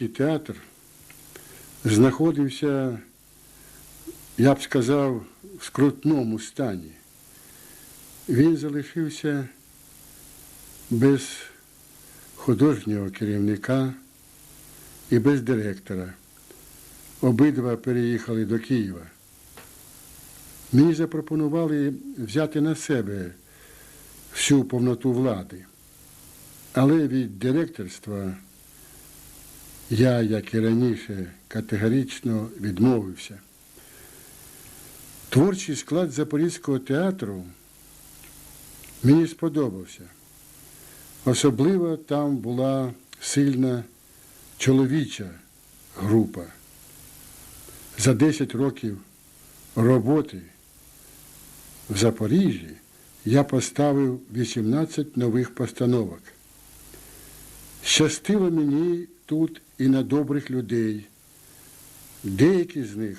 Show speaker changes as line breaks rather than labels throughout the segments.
І театр знаходився, я б сказав, в скрутному стані. Він залишився без художнього керівника і без директора. Обидва переїхали до Києва. Мені запропонували взяти на себе всю повноту влади, але від директорства я, як і раніше, категорично відмовився. Творчий склад Запорізького театру мені сподобався. Особливо там була сильна чоловіча група. За 10 років роботи в Запоріжжі я поставив 18 нових постановок. Щастило мені тут і на добрих людей. Деякі з них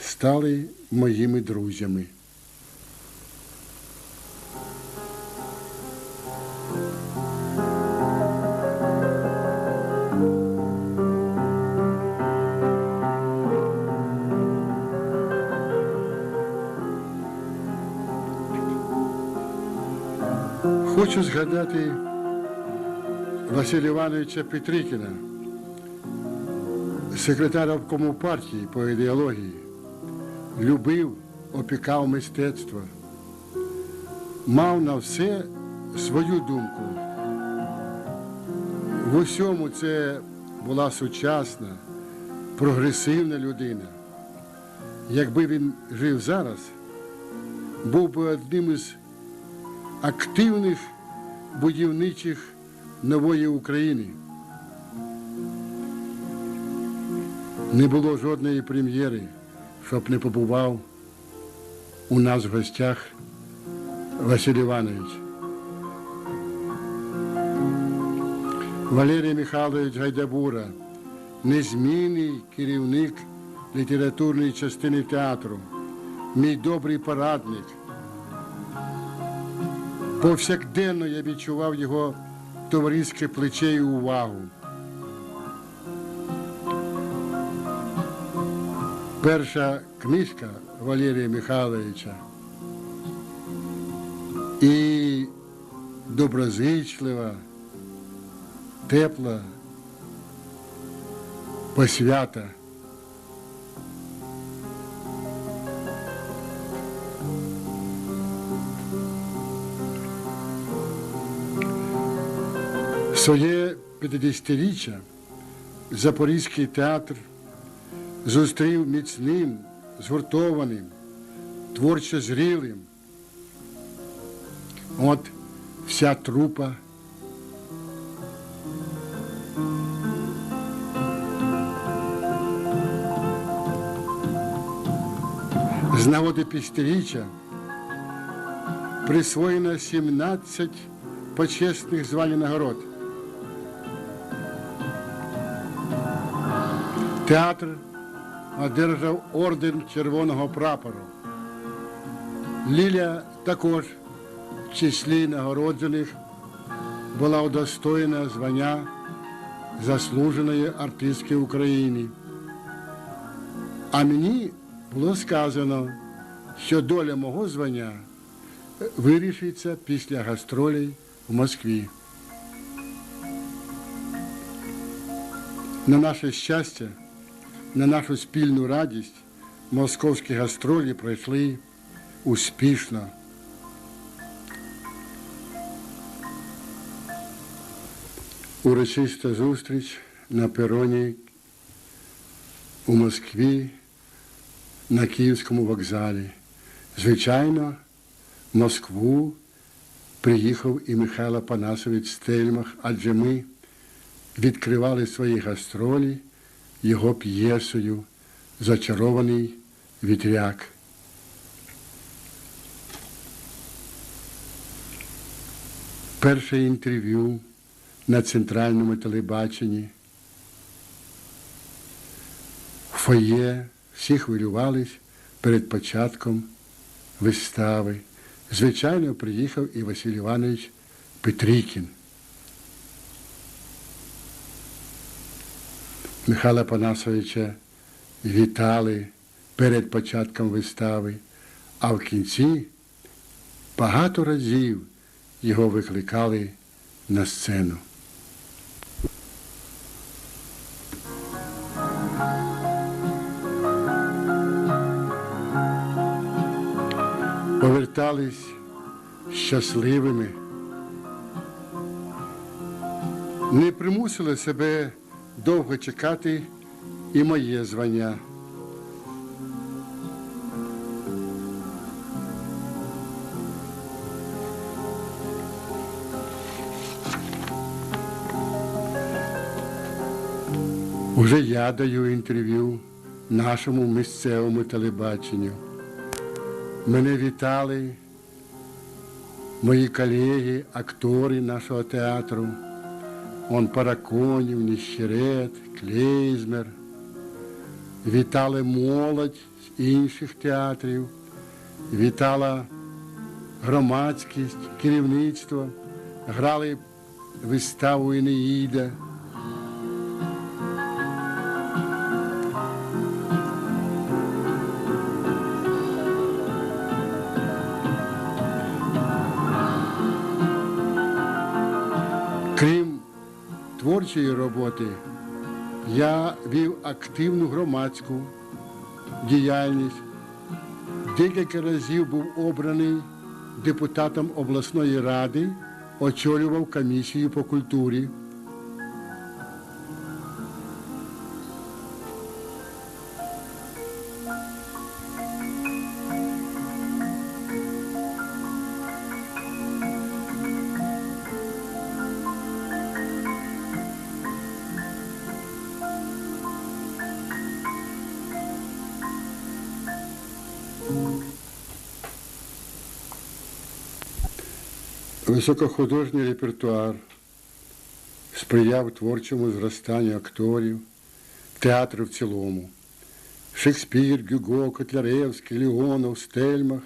стали моїми друзями. Хочу згадати Василя Івановича Петрикіна, секретаря обкому партії по ідеології, любив, опікав мистецтво, мав на все свою думку. В усьому це була сучасна, прогресивна людина. Якби він жив зараз, був би одним із активних будівничих нової України. Не було жодної прем'єри, щоб не побував у нас в гостях Василь Іванович. Валерій Михайлович Гайдабура, незмінний керівник літературної частини театру, мій добрий порадник. Повсякденно я відчував його товариське плече і увагу. Перша книжка Валерія Михайловича і доброзичлива, тепла посвята. Своє 50-річчя Запорізький театр зустрів міцним, згуртованим, творчо зрілим. От вся трупа. З нагоди півсторіччя присвоєно 17 почесних звань нагород. Театр одержав орден Червоного прапору. Ліля також в числі нагороджених була удостоєна звання заслуженої артистки України. А мені було сказано, що доля мого звання вирішиться після гастролей в Москві. На наше щастя, на нашу спільну радість московські гастролі пройшли успішно. Урочиста зустріч на пероні у Москві на Київському вокзалі. Звичайно, в Москву приїхав і Михайло Панасович Стельмах, адже ми відкривали свої гастролі його п'єсою Зачарований вітряк. Перше інтерв'ю на центральному телебаченні. Фоє всі хвилювались перед початком вистави. Звичайно, приїхав і Василь Іванович Петрікін. Михайла Панасовича вітали перед початком вистави, а в кінці багато разів його викликали на сцену. Повертались щасливими, не примусили себе довго чекати і моє звання. Уже я даю інтерв'ю нашому місцевому телебаченню. Мене вітали мої колеги, актори нашого театру. Он Параконів, Ніщерет, Клейзмер. Вітали молодь з інших театрів, вітала громадськість, керівництво, грали виставу Інеїда. Творчої роботи, я вів активну громадську діяльність. Декілька разів був обраний депутатом обласної ради, очолював комісію по культурі. Високохудожній репертуар сприяв творчому зростанню акторів, театру в цілому. Шекспір, Гюго, Котляревський, Леонов, Стельмах,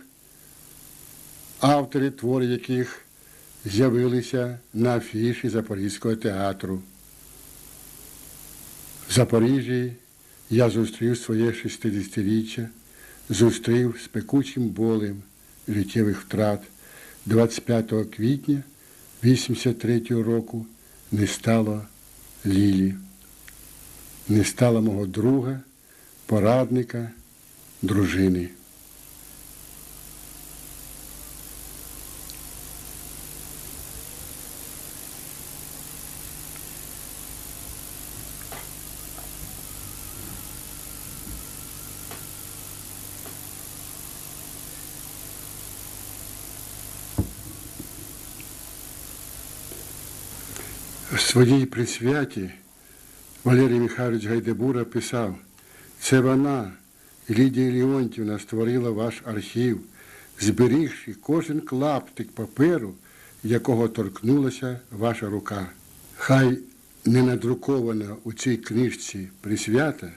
автори творів яких з'явилися на афіші Запорізького театру. В Запоріжжі я зустрів своє 60-річчя, зустрів з пекучим болем життєвих втрат. 25 квітня 83 року не стало Лілі, не стало мого друга, порадника, дружини. Своїй присвяті Валерій Михайлович Гайдебура писав, це вона, Лідія Леонтівна, створила ваш архів, зберігши кожен клаптик паперу, якого торкнулася ваша рука. Хай не надрукована у цій книжці присвята,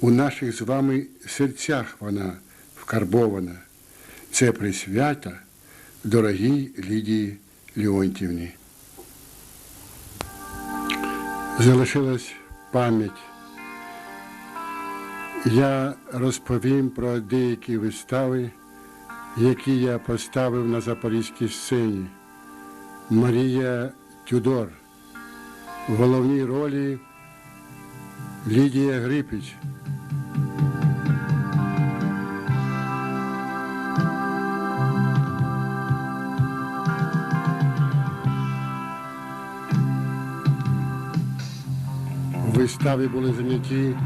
у наших з вами серцях вона вкарбована. Це присвята дорогій Лідії Леонтівні. Залишилась пам'ять. Я розповім про деякі вистави, які я поставив на запорізькій сцені. Марія Тюдор. В головній ролі Лідія Грипіч. Виставі були заняті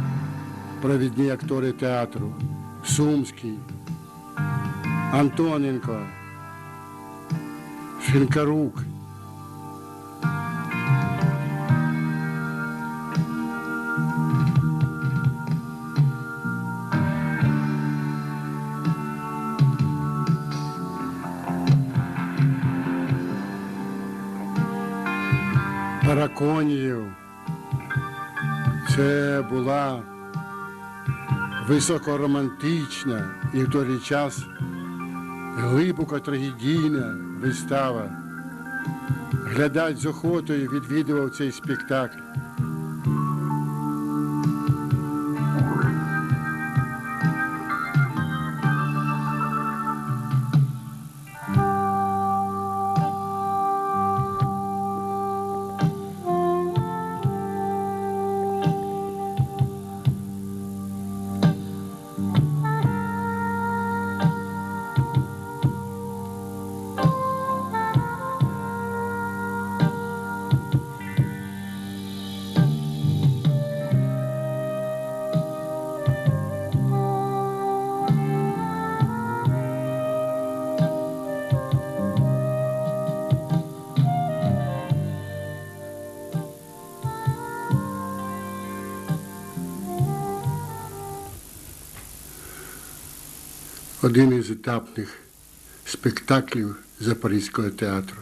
провідні актори театру Сумський, Антоненко, Шинкарук. Параконіїв. Це була високоромантична і в той же час глибоко трагедійна вистава. Глядач з охотою відвідував цей спектакль. Один із етапних спектаклів Запорізького театру.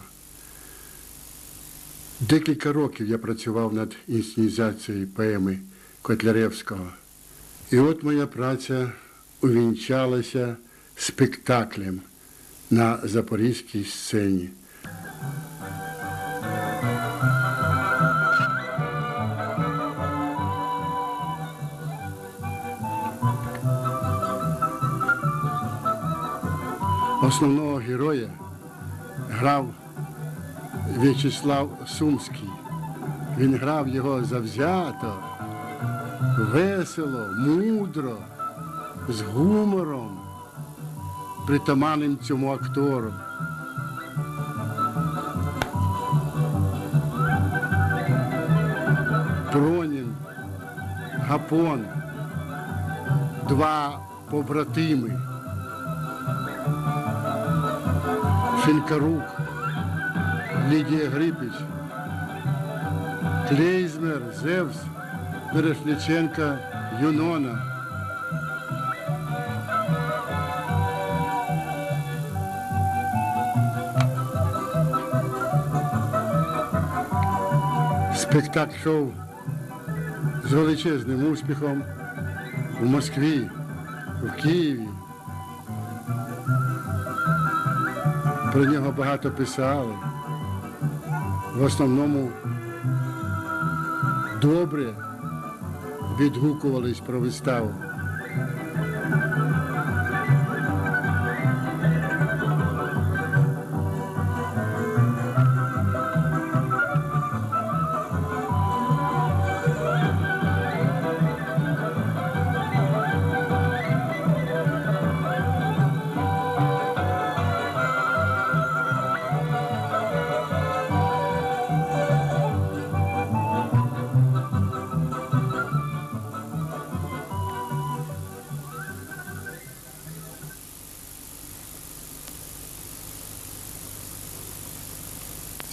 Декілька років я працював над інсценізацією поеми Котляревського. І от моя праця увінчалася спектаклем на запорізькій сцені. Основного героя грав В'ячеслав Сумський. Він грав його завзято, весело, мудро, з гумором, притаманним цьому актору. Пронін, Гапон, два побратими. Фінкарук, Лідія Грипіч, Клейзмер, Зевс, Берешниченка, Юнона. Спектакль шоу з величезним успіхом у Москві, в Києві. Про нього багато писали. В основному добре відгукувались про виставу.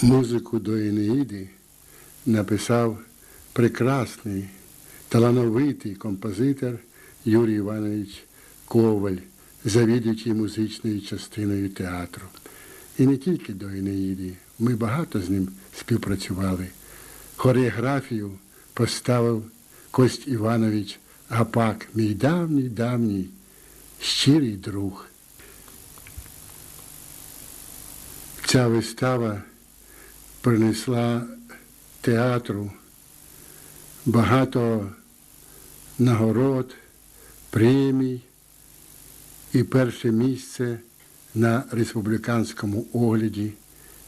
Музику до Енеїди написав прекрасний, талановитий композитор Юрій Іванович Коваль, завідуючий музичною частиною театру. І не тільки до Енеїди. Ми багато з ним співпрацювали. Хореографію поставив Кость Іванович Гапак, мій давній давній щирий друг. Ця вистава принесла театру багато нагород, премій і перше місце на республіканському огляді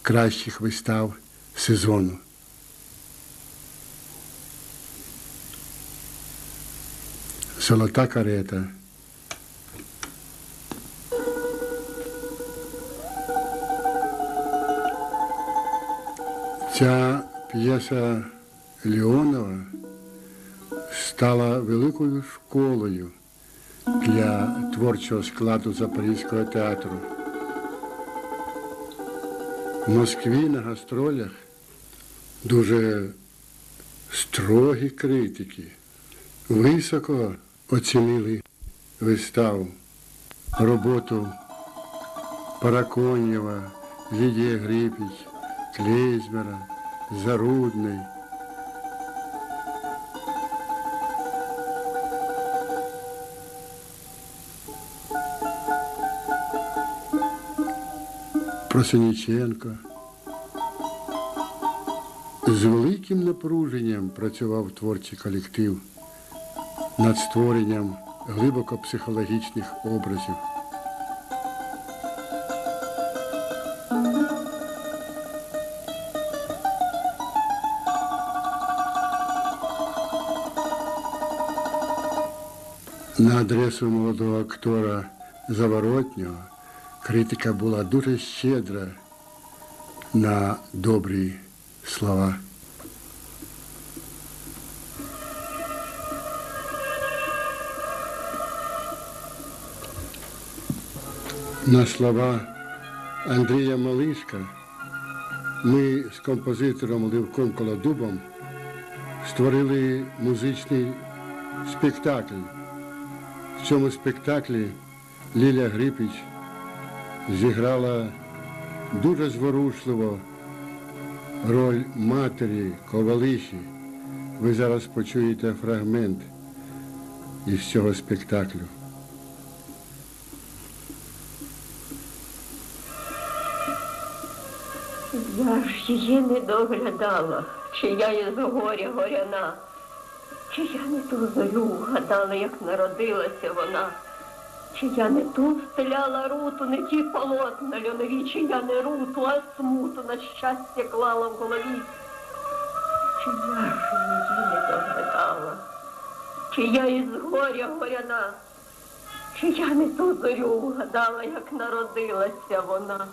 кращих вистав сезону. Золота карета. Ця п'єса Леонова стала великою школою для творчого складу Запорізького театру. В Москві на гастролях дуже строгі критики високо оцінили виставу, роботу Параконєва, Лідія Грипіч, Клейзмера, Зарудний. Просиніченко. З великим напруженням працював творчий колектив над створенням глибоко психологічних образів. На адресу молодого актора Заворотнього критика була дуже щедра на добрі слова. На слова Андрія Малишка ми з композитором Левком Колодубом створили музичний спектакль. В цьому спектаклі Ліля Грипіч зіграла дуже зворушливо роль матері Ковалиші. Ви зараз почуєте фрагмент із цього спектаклю.
Я ж її не доглядала, чи я із горя горяна, чи я не ту зорю гадала, як народилася вона, чи я не ту стеляла руту, не ті полотна льонові, чи я не руту, а смуту на щастя клала в голові. Чи я ж її не доглядала, чи я із горя горяна, чи я не ту зорю гадала, як народилася вона.